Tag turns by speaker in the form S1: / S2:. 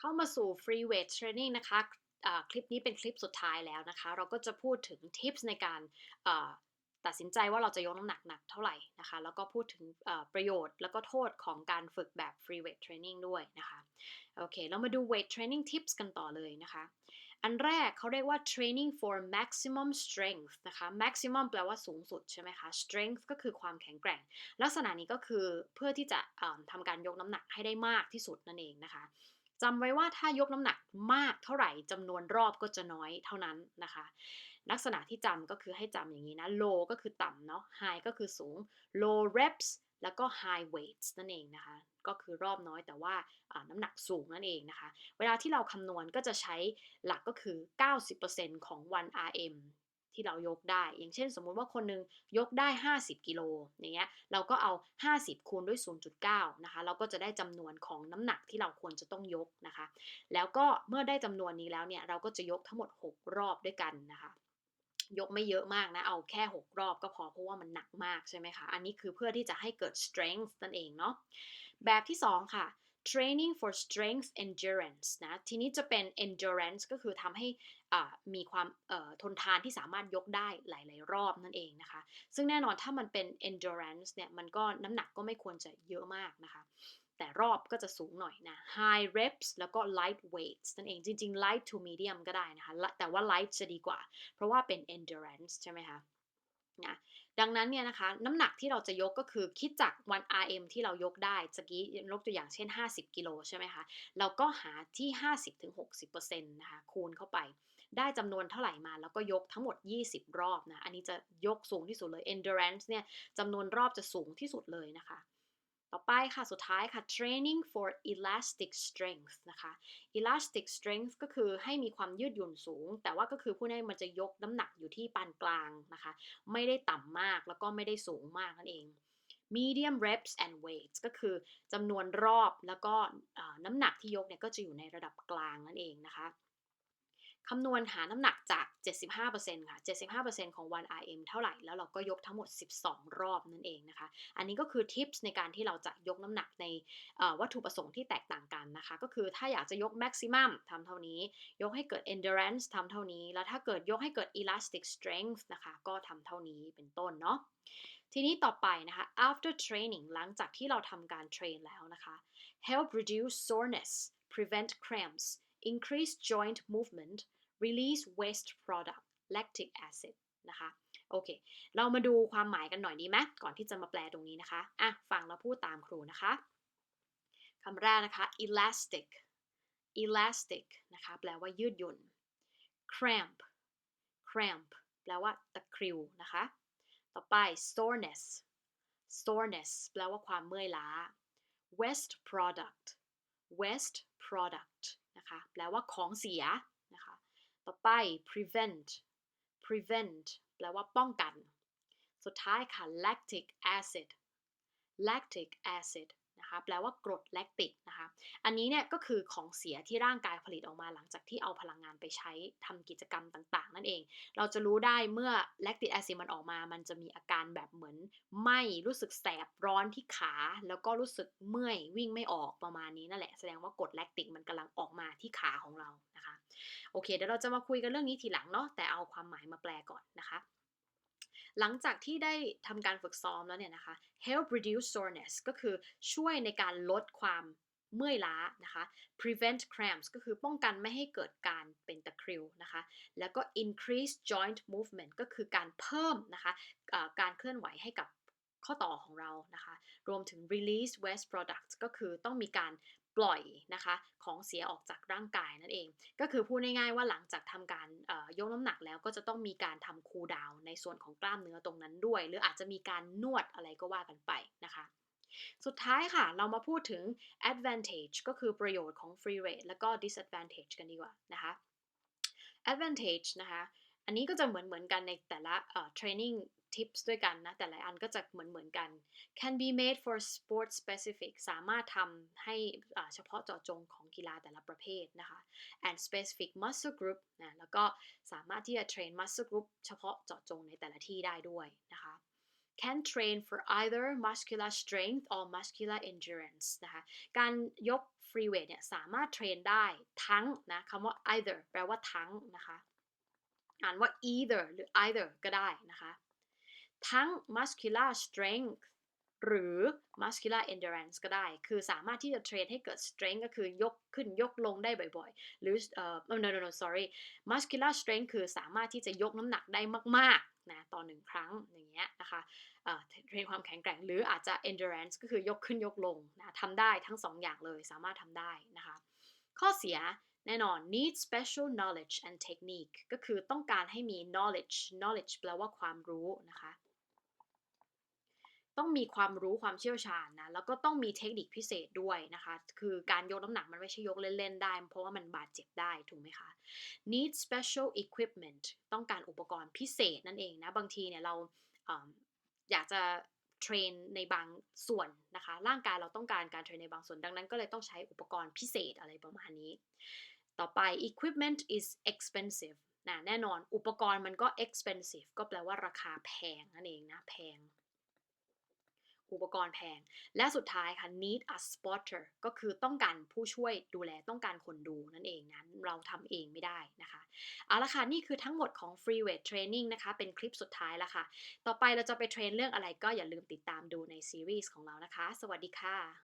S1: เข้ามาสู่ Free Weight Training นะคะคลิปนี้เป็นคลิปสุดท้ายแล้วนะคะ เราก็จะพูดถึงทิปส์ในการตัดสินใจว่าเราจะยกน้ำหนักหนักเท่าไหร่นะคะ แล้วก็พูดถึงประโยชน์แล้วก็โทษของการฝึกแบบ Free Weight Training ด้วยนะคะ โอเค เรามาดู Weight Training Tips กันต่อเลยนะคะ อันแรกเขาเรียกว่า training for maximum strength นะคะ maximum แปลว่าสูงสุดใช่ไหมคะ strength ก็คือความแข็งแกร่ง ลักษณะนี้ก็คือเพื่อที่จะทำการยกน้ำหนักให้ได้มากที่สุดนั่นเองนะคะ จำไว้ว่าถ้ายกน้ำหนักมากเท่าไหร่จำนวนรอบก็จะน้อยเท่านั้นนะคะ ลักษณะที่จำก็คือให้จำอย่างนี้นะ low ก็คือต่ำเนาะ high ก็คือสูง low reps แล้วก็ high weights นั่นเองนะคะ ก็คือรอบน้อยแต่ว่าน้ำหนักสูงนั่นเองนะคะ เวลาที่เราคำนวณก็จะใช้หลักก็คือ 90%ของ 1 RM ที่เรายกได้ อย่างเช่น สมมุติว่าคนนึงยกได้ 50 กิโลอย่างเงี้ยเราก็เอา 50 คูณด้วย 0.9 นะคะ เราก็จะได้จำนวนของน้ำหนักที่เราควรจะต้องยกนะคะ แล้วก็เมื่อได้จำนวนนี้แล้วเนี่ยเราก็จะยกทั้งหมด 6 รอบด้วยกันนะคะยกไม่เยอะมากนะ เอาแค่ 6 รอบก็พอเพราะว่ามันหนักมากใช่ไหมคะ อันนี้คือเพื่อที่จะให้เกิด strength นั่นเองเนาะ แบบที่ 2 ค่ะ training for strength endurance นะ ทีนี้จะเป็น endurance ก็คือทำให้มีความทนทานที่สามารถยกได้หลาย ๆ รอบนั่นเองนะคะ ซึ่งแน่นอนถ้ามันเป็น endurance เนี่ย มันก็น้ำหนักก็ไม่ควรจะเยอะมากนะคะ แต่รอบก็จะสูงหน่อยนะ high reps แล้วก็ light weights นั่นเอง จริง ๆ light to medium ก็ได้นะคะ แต่ว่า light จะดีกว่า เพราะว่าเป็น endurance ใช่ไหมคะ นะดังนั้นเนี่ยนะคะน้ำหนักที่เราจะยกก็คือคิดจากวัน RM ที่เรายกได้สกี้ยกตัวอย่างเช่น 50 กิโลใช่ไหมคะเราก็หาที่ 50-60%นะคะคูณเข้าไป ได้จำนวนเท่าไหร่มา แล้วก็ยกทั้งหมด 20 รอบนะ อันนี้จะยกสูงที่สุดเลย endurance เนี่ยจำนวนรอบจะสูงที่สุดเลยนะคะ ต่อไปค่ะ สุดท้ายค่ะ training for elastic strength นะคะ elastic strength ก็คือให้มีความยืดหยุ่นสูง แต่ว่าก็คือผู้นี้มันจะยกน้ำหนักอยู่ที่ปานกลางนะคะ ไม่ได้ต่ำมากแล้วก็ไม่ได้สูงมากนั่นเอง medium reps and weights ก็คือจำนวนรอบแล้วก็น้ำหนักที่ยกเนี่ยก็จะอยู่ในระดับกลางนั่นเองนะคะ คำนวณหาน้ำหนักจาก 75%ค่ะ 75%ของ1 RM เท่าไหร่ แล้วเราก็ยกทั้งหมด 12 รอบนั่นเองนะคะ อันนี้ก็คือทิปส์ในการที่เราจะยกน้ำหนักในวัตถุประสงค์ที่แตกต่างกันนะคะ ก็คือถ้าอยากจะยก maximum ทำเท่านี้ ยกให้เกิด endurance ทำเท่านี้ แล้วถ้าเกิดยกให้เกิด elastic strength นะคะ ก็ทำเท่านี้เป็นต้นเนาะ ทีนี้ต่อไปนะคะ after training หลังจากที่เราทำการเทรนแล้วนะคะ help reduce soreness prevent cramps increase joint movement release waste product lactic acid นะคะโอเค เรามาดูความหมายกันหน่อยดีไหมก่อนที่จะมาแปลตรงนี้นะคะอะฟังแล้วพูดตามครูนะคะคำแรกนะคะ elastic elastic นะคะแปลว่ายืดหยุ่น cramp cramp แปลว่าตะคริวนะคะ ต่อไป soreness soreness แปลว่าความเมื่อยล้า waste product waste product นะคะแปลว่าของเสีย ต่อไป prevent prevent แปลว่าป้องกัน สุดท้ายค่ะ lactic acid lactic acid นะคะแปลว่ากรดแลคติกนะคะ อันนี้เนี่ยก็คือของเสียที่ร่างกายผลิตออกมาหลังจากที่เอาพลังงานไปใช้ทำกิจกรรมต่างๆ นั่นเอง เราจะรู้ได้เมื่อแลคติกแอซิดมันออกมา มันจะมีอาการแบบเหมือนไหมรู้สึกแสบร้อนที่ขา แล้วก็รู้สึกเมื่อยวิ่งไม่ออกประมาณนี้นั่นแหละแสดงว่ากรดแลคติกมันกำลังออกมาที่ขาของเรานะคะ โอเคเดี๋ยวเราจะมาคุยกันเรื่องนี้ทีหลังเนาะแต่เอาความหมายมาแปลก่อนนะคะ หลังจากที่ได้ทำการฝึกซ้อมแล้วเนี่ยนะคะ help reduce soreness ก็คือช่วยในการลดความเมื่อยล้านะคะ prevent cramps ก็คือป้องกันไม่ให้เกิดการเป็นตะคริวนะคะ แล้วก็ increase joint movement ก็คือการเพิ่มนะคะะการเคลื่อนไหวให้กับข้อต่อของเรานะคะ รวมถึง release waste products ก็คือต้องมีการ ปล่อยนะคะของเสียออกจากร่างกายนั่นเอง ก็คือพูดง่ายๆว่าหลังจากทำการยกน้ำหนักแล้วก็จะต้องมีการทำคูลดาวในส่วนของกล้ามเนื้อตรงนั้นด้วย หรืออาจจะมีการนวดอะไรก็ว่ากันไปนะคะสุดท้ายค่ะ เรามาพูดถึง advantage ก็คือประโยชน์ของ free weight แล้วก็ disadvantage กันดีกว่านะคะ advantage นะคะ อันนี้ก็จะเหมือนเหมือนกันในแต่ละ training tips ด้วยกันนะ แต่ละอันก็จะเหมือนเหมือนกัน can be made for sport specific สามารถทำให้เฉพาะเจาะจงของกีฬาแต่ละประเภทนะคะ and specific muscle group นะแล้วก็สามารถที่จะ train muscle group เฉพาะเจาะจงในแต่ละที่ได้ด้วยนะคะ can train for either muscular strength or muscular endurance นะคะการยก free weight เนี่ยสามารถเทรนได้ทั้งนะคำว่า either แปลว่าทั้งนะคะ อ่านว่า either หรือ either ก็ได้นะคะ ทั้ง muscular strength หรือ muscular endurance ก็ได้ คือสามารถที่จะเทรนให้เกิด strength ก็คือยกขึ้นยกลงได้บ่อยๆ หรือเอ่อ no no no sorry muscular strength คือสามารถที่จะยกน้ำหนักได้มากๆ นะต่อหนึ่งครั้งอย่างเงี้ยนะคะเทรนความแข็งแกร่ง หรืออาจจะ endurance ก็คือยกขึ้นยกลงนะทำได้ทั้งสองอย่างเลย สามารถทำได้นะคะ ข้อเสียแน่นอน need special knowledge and technique ก็คือต้องการให้มี knowledge knowledge แปลว่าความรู้นะคะ ต้องมีความรู้ความเชี่ยวชาญนะแล้วก็ต้องมีเทคนิคพิเศษด้วยนะคะ คือการยกน้ำหนักมันไม่ใช่ยกเล่นๆได้ เพราะว่ามันบาดเจ็บได้ถูกไหมคะ need special equipment ต้องการอุปกรณ์พิเศษนั่นเองนะบางทีเนี่ยเราเออยากจะเทรนในบางส่วนนะคะร่างกายเราต้องการการเทรนในบางส่วนดังนั้นก็เลยต้องใช้อุปกรณ์พิเศษอะไรประมาณนี้ ต่อไป equipment is expensive นะแน่นอนอุปกรณ์มันก็ expensive ก็แปลว่าราคาแพงนั่นเองนะแพง อุปกรณ์แพง และสุดท้ายค่ะ need a spotter ก็คือต้องการผู้ช่วยดูแลต้องการคนดูนั่นเองนั้นเราทำเองไม่ได้นะคะเอาละค่ะ นี่คือทั้งหมดของ free weight training นะคะ เป็นคลิปสุดท้ายแล้วค่ะ ต่อไปเราจะไปเทรนเรื่องอะไรก็อย่าลืมติดตามดูในซีรีส์ของเรานะคะ สวัสดีค่ะ